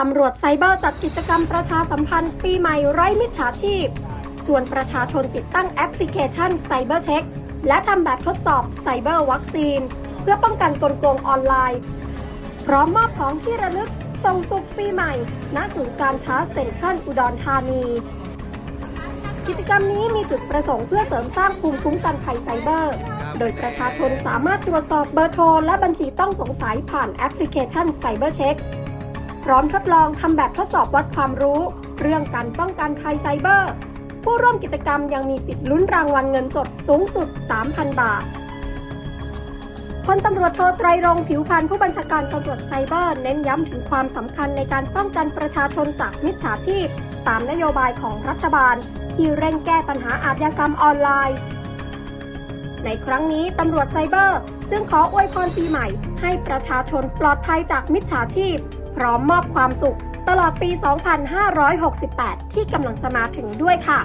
ตำรวจไซเบอร์จัดกิจกรรมประชาสัมพันธ์ปีใหม่ไร้มิจฉาชีพ ส่วนประชาชนติดตั้งแอปพลิเคชันไซเบอร์เช็คและทำแบบทดสอบไซเบอร์วัคซีน เพื่อป้องกันกลโกงออนไลน์ พร้อมมอบของที่ระลึกส่งสุขปีใหม่ ณ ศูนย์การค้าเซ็นทรัลอุดรธานี กิจกรรมนี้มีจุดประสงค์เพื่อเสริมสร้างภูมิคุ้มกันภัยไซเบอร์ โดยประชาชนสามารถตรวจสอบเบอร์โทรและบัญชีต้องสงสัยผ่านแอปพลิเคชันไซเบอร์เช็ค พร้อมทดลองทำแบบทดสอบวัดความรู้ เรื่องการป้องกันภัยไซเบอร์ ผู้ร่วมกิจกรรมยังมีสิทธิ์ลุ้นรางวัลเงินสดสูงสุด 3,000 บาทพลตำรวจโทไตรรงผิวพันธ์ผู้บัญชาการตำรวจไซเบอร์ เน้นย้ำถึงความสำคัญในการป้องกันประชาชนจากมิจฉาชีพ ตามนโยบายของรัฐบาล ที่เร่งแก้ปัญหาอาชญากรรมออนไลน์ ในครั้งนี้ตำรวจไซเบอร์ จึงขออวยพรปีใหม่ ให้ประชาชนปลอดภัยจากมิจฉาชีพ พร้อมมอบความสุขตลอดปี 2568 ที่กำลังจะมาถึงด้วยค่ะ